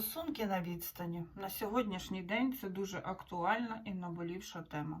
Стосунки на відстані на сьогоднішній день це дуже актуальна і наболівша тема.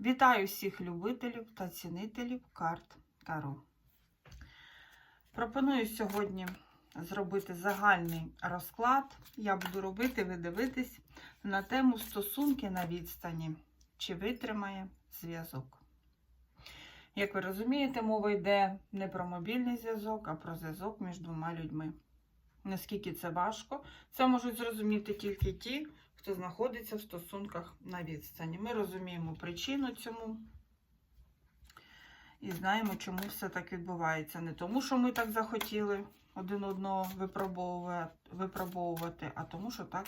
Вітаю всіх любителів та цінителів карт Таро. Пропоную сьогодні зробити загальний розклад. Я буду робити, ви дивитесь на тему стосунки на відстані. Чи витримає зв'язок? Як ви розумієте, мова йде не про мобільний зв'язок, а про зв'язок між двома людьми. Наскільки це важко, це можуть зрозуміти тільки ті, хто знаходиться в стосунках на відстані. Ми розуміємо причину цьому і знаємо, чому все так відбувається. Не тому, що ми так захотіли один одного випробовувати, а тому, що так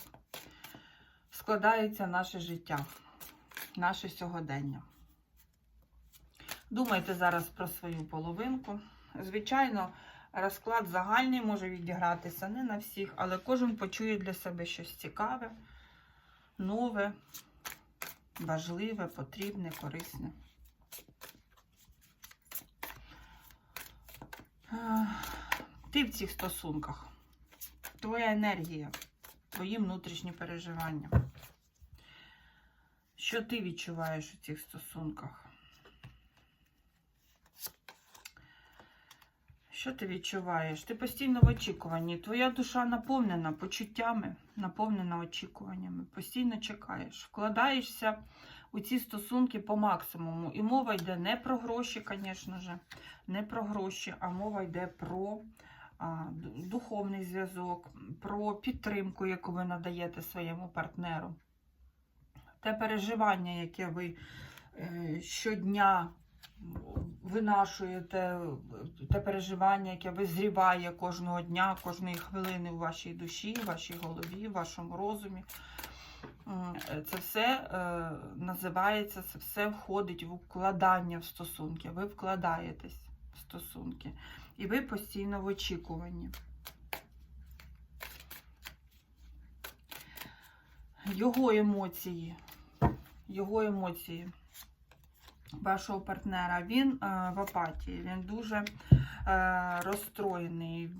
складається наше життя, наше сьогодення. Думайте зараз про свою половинку. Звичайно, розклад загальний може відігратися не на всіх, але кожен почує для себе щось цікаве, нове, важливе, потрібне, корисне. Е, Ти в цих стосунках, твоя енергія, твої внутрішні переживання. Що ти відчуваєш у цих стосунках? Що ти відчуваєш? Ти постійно в очікуванні. Твоя душа наповнена почуттями, наповнена очікуваннями. Постійно чекаєш. Вкладаєшся у ці стосунки по максимуму. І мова йде не про гроші, звісно ж, не про гроші, а мова йде про а, духовний зв'язок, про підтримку, яку ви надаєте своєму партнеру. Те переживання, яке ви е, щодня винашуєте те переживання, яке визріває кожного дня, кожної хвилини у вашій душі, в вашій голові, в вашому розумі. Це все е, називається, це все входить в укладання в стосунки. Ви вкладаєтесь в стосунки. І ви постійно в очікуванні. Його емоції, його емоції вашого партнера, він е, в апатії, він дуже е, розстроєний,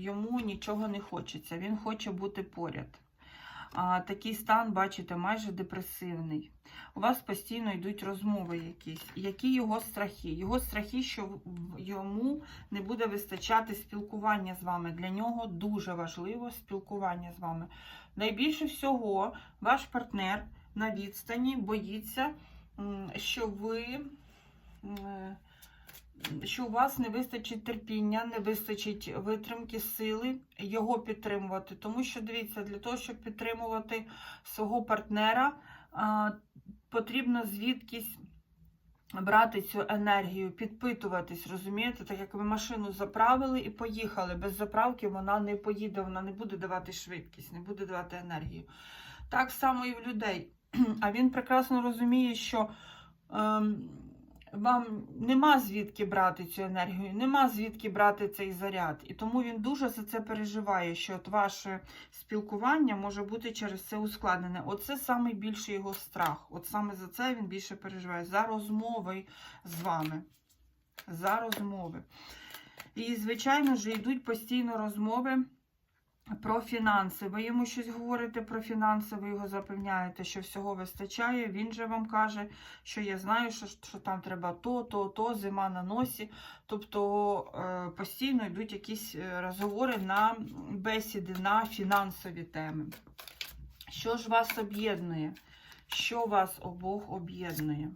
йому нічого не хочеться, він хоче бути поряд. Такий стан, бачите, майже депресивний. У вас постійно йдуть розмови якісь. Які його страхи? Його страхи, що йому не буде вистачати спілкування з вами. Для нього дуже важливо спілкування з вами. Найбільше всього, ваш партнер на відстані боїться що ви, що у вас не вистачить терпіння, не вистачить витримки, сили його підтримувати. Тому що, дивіться, для того, щоб підтримувати свого партнера, потрібно звідкись. Брати цю енергію, підпитуватись, розумієте, так як ви машину заправили і поїхали. Без заправки вона не поїде, вона не буде давати швидкість, не буде давати енергію. Так само і в людей. А він прекрасно розуміє, що ем, вам нема звідки брати цю енергію, нема звідки брати цей заряд. І тому він дуже за це переживає, що от ваше спілкування може бути через це ускладнене. Оце найбільший його страх. От саме за це він більше переживає. За розмови з вами. За розмови. І, звичайно ж, йдуть постійно розмови. Про фінанси. Ви йому щось говорите про фінанси, ви його запевняєте, що всього вистачає. Він же вам каже, що я знаю, що що там треба то, то, то, зима на носі. Тобто е, постійно йдуть якісь е, розговори на бесіди, на фінансові теми. Що ж вас об'єднує? Що вас обох об'єднує?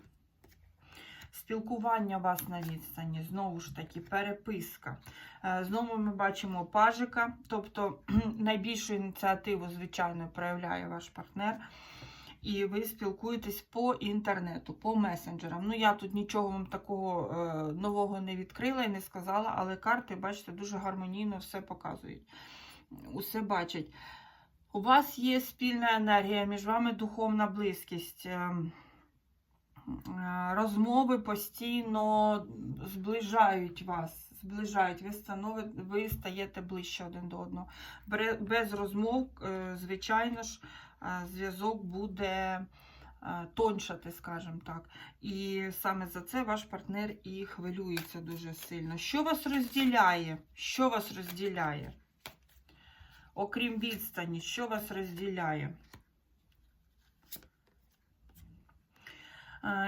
Спілкування вас на відстані, знову ж таки, переписка. Е, знову ми бачимо пажика, тобто найбільшу ініціативу, звичайно, проявляє ваш партнер. І ви спілкуєтесь по інтернету, по месенджерам. Ну, я тут нічого вам такого е, нового не відкрила і не сказала, але карти, бачите, дуже гармонійно все показують. Усе бачать. У вас є спільна енергія, між вами духовна близькість. Ем, розмови постійно зближають вас, зближають, ви станови, ви стаєте ближче один до одного. Без розмов, е, звичайно ж, е, зв'язок буде тоншати, скажімо так. І саме за це ваш партнер і хвилюється дуже сильно. Що вас розділяє? Що вас розділяє? окрім відстані, що вас розділяє?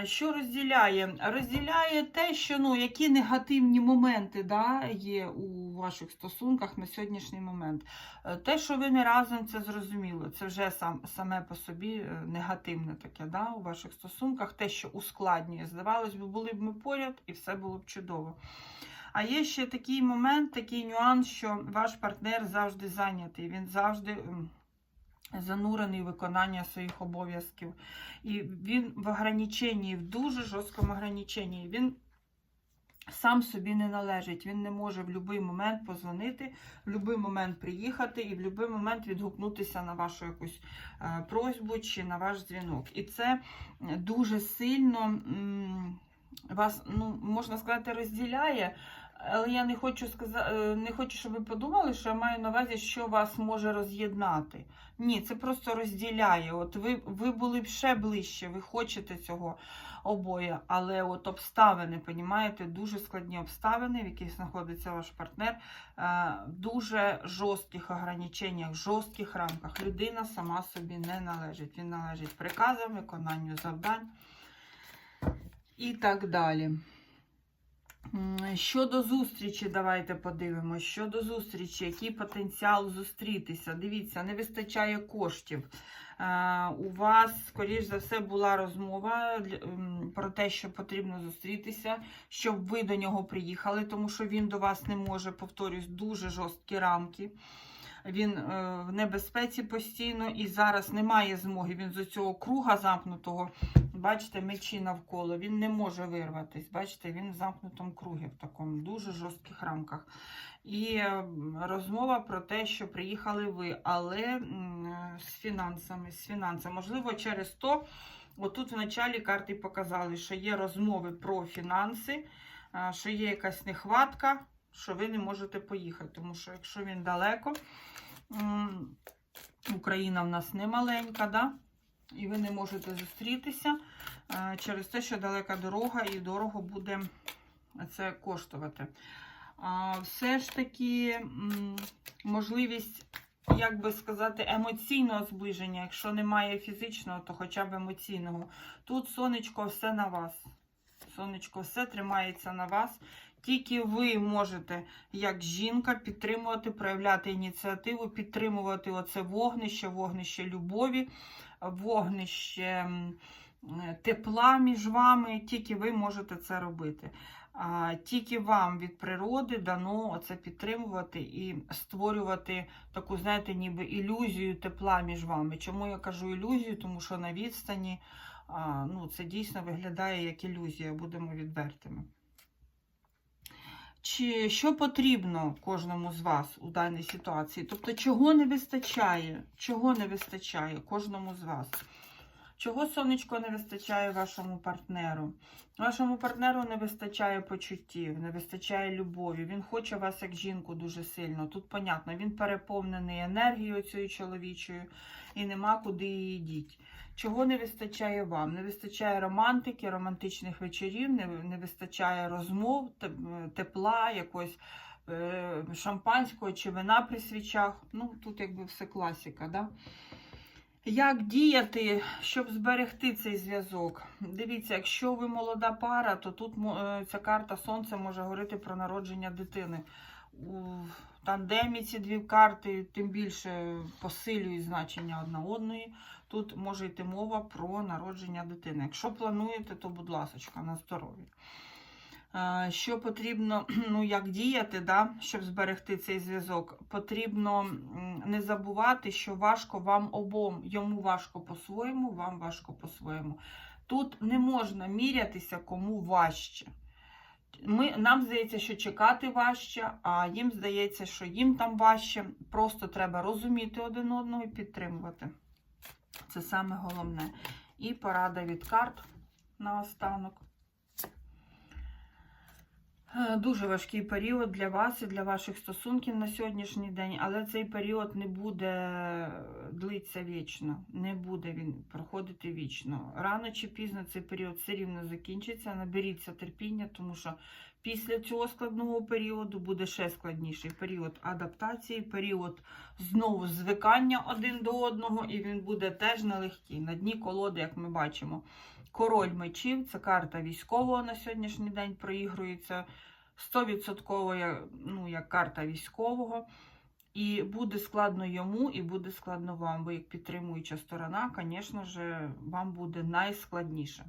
Що розділяє? Розділяє те, що ну, які негативні моменти да, є у ваших стосунках на сьогоднішній момент. Е, Те, що ви не разом, це зрозуміло. Це вже сам, саме по собі е, негативне таке да, у ваших стосунках. Те, що ускладнює. Здавалось би, були б ми поряд і все було б чудово. А є ще такий момент, такий нюанс, що ваш партнер завжди зайнятий. Він завжди. Занурений в виконання своїх обов'язків. І він в ограниченні, в дуже жорсткому ограниченні. Він сам собі не належить. Він не може в будь-який момент позвонити, в будь-який момент приїхати і в будь-який момент відгукнутися на вашу якусь е, просьбу чи на ваш дзвінок. І це дуже сильно вас, ну, можна сказати, розділяє. Але я не хочу сказати, не хочу, щоб ви подумали, що я маю на увазі, що вас може роз'єднати. Ні, це просто розділяє. От ви, ви були б ще ближче, ви хочете цього обоє, але от обставини, понімаєте, дуже складні обставини, в яких знаходиться ваш партнер, е, в дуже жорстких ограниченнях, жорстких рамках. Людина сама собі не належить. Він належить приказам, виконанню завдань і так далі. Щодо зустрічі, давайте подивимося. Щодо зустрічі, який потенціал зустрітися? Дивіться, не вистачає коштів. Е, У вас, скоріш за все, була розмова про те, що потрібно зустрітися, щоб ви до нього приїхали, тому що він до вас не може, повторюсь, дуже жорсткі рамки. Він е, в небезпеці постійно і зараз немає змоги. Він з цього круга замкнутого, бачите, мечі навколо. Він не може вирватися. Бачите, він в замкнутому кругі, в такому дуже жорстких рамках. І е, розмова про те, що приїхали ви, але з фінансами, з фінансами. Можливо, через то, отут в началі карти показали, що є розмови про фінанси, що є якась нехватка, що ви не можете поїхати. Тому що якщо він далеко, Україна в нас не маленька, да? і ви не можете зустрітися е, через те, що далека дорога і дорого буде це коштувати. Все ж таки можливість, як би сказати, емоційного зближення, якщо немає фізичного, то хоча б емоційного. Тут сонечко все на вас. Сонечко все тримається на вас. Тільки ви можете, як жінка, підтримувати, проявляти ініціативу, підтримувати оце вогнище, вогнище любові, вогнище тепла між вами. Тільки ви можете це робити. Тільки вам від природи дано оце підтримувати і створювати таку, знаєте, ніби ілюзію тепла між вами. Чому я кажу ілюзію? Тому що на відстані а, ну, це дійсно виглядає як ілюзія, будемо відвертими. Чи що потрібно кожному з вас у даній ситуації? Тобто, чого не вистачає? Чого не вистачає кожному з вас? Чого сонечко не вистачає вашому партнеру? Вашому партнеру не вистачає почуттів, не вистачає любові. Він хоче вас як жінку дуже сильно. Тут понятно, він переповнений енергією цією чоловічою і нема куди її діть. Чого не вистачає вам? Не вистачає романтики, романтичних вечорів, не, вистачає розмов, тепла, якогось е, шампанського чи вина при свічах. Ну, тут якби все класика, да? Як діяти, щоб зберегти цей зв'язок? Дивіться, якщо ви молода пара, то тут е, ця карта Сонця може говорити про народження дитини. У тандемі ці дві карти тим більше посилюють значення одна одної. Тут може йти мова про народження дитини. Якщо плануєте, то будь ласка, на здоров'я. Що потрібно, ну як діяти, да, щоб зберегти цей зв'язок? Потрібно не забувати, що важко вам обом. Йому важко по-своєму, вам важко по-своєму. Тут не можна мірятися, кому важче. Ми, нам здається, що чекати важче, а їм здається, що їм там важче. Просто треба розуміти один одного і підтримувати. Це саме головне. І порада від карт наостанок. Е, Дуже важкий період для вас і для ваших стосунків на сьогоднішній день, але цей період не буде длитися вічно, не буде він проходити вічно. Рано чи пізно цей період все рівно закінчиться. Наберіться терпіння, тому що після цього складного періоду буде ще складніший період адаптації, період знову звикання один до одного, і він буде теж нелегкий. На дні колоди, як ми бачимо. Король мечів це карта військового на сьогоднішній день проігрується 100% ну, як карта військового. І буде складно йому, і буде складно вам. Бо як підтримуюча сторона, звісно ж, вам буде найскладніше.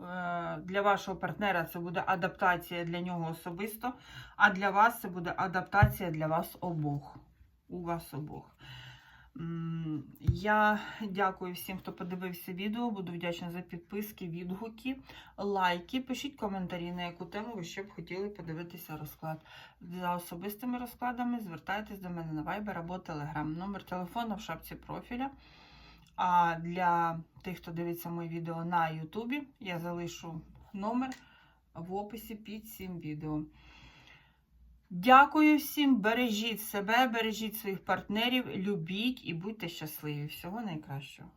Е, Для вашого партнера це буде адаптація для нього особисто, а для вас це буде адаптація для вас обох. У вас обох. Я дякую всім, хто подивився відео. Буду вдячна за підписки, відгуки, лайки. Пишіть коментарі, на яку тему ви ще б хотіли подивитися розклад. За особистими розкладами звертайтесь до мене на Viber або Telegram. Номер телефону в шапці профіля. А для тих, хто дивиться моє відео на Ютубі, я залишу номер в описі під цим відео. Дякую всім, бережіть себе, бережіть своїх партнерів, любіть і будьте щасливі. Всього найкращого.